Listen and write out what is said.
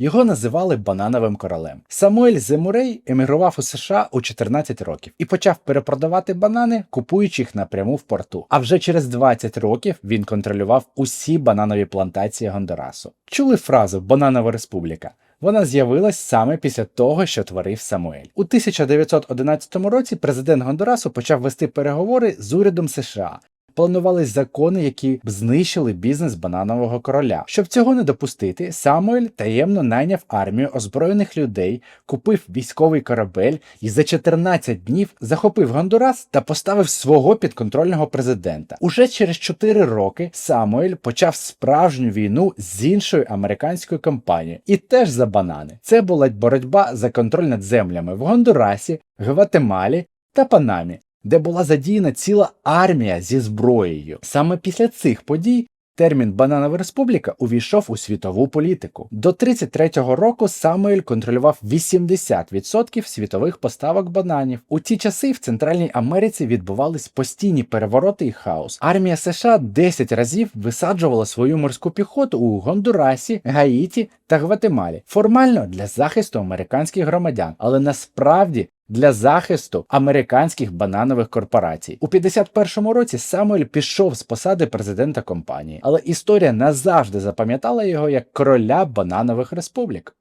Його називали банановим королем. Самуель Земурей емігрував у США у 14 років і почав перепродавати банани, купуючи їх напряму в порту. А вже через 20 років він контролював усі бананові плантації Гондурасу. Чули фразу Бананова республіка? Вона з'явилась саме після того, що творив Самуель. У 1911 році президент Гондурасу почав вести переговори з урядом США. Планувались закони, які б знищили бізнес бананового короля. Щоб цього не допустити, Самуель таємно найняв армію озброєних людей, купив військовий корабель і за 14 днів захопив Гондурас та поставив свого підконтрольного президента. Уже через 4 роки Самуель почав справжню війну з іншою американською компанією і теж за банани. Це була боротьба за контроль над землями в Гондурасі, Гватемалі та Панамі де була задіяна ціла армія зі зброєю. Саме після цих подій термін Бананова Республіка увійшов у світову політику. До 33-го року Самуель контролював 80% світових поставок бананів. У ті часи в Центральній Америці відбувались постійні перевороти і хаос. Армія США 10 разів висаджувала свою морську піхоту у Гондурасі, Гаїті та Гватемалі, формально для захисту американських громадян, але насправді для захисту американських бананових корпорацій. У 51-му році Самуель пішов з посади президента компанії, але історія назавжди запам'ятала його як короля бананових республік.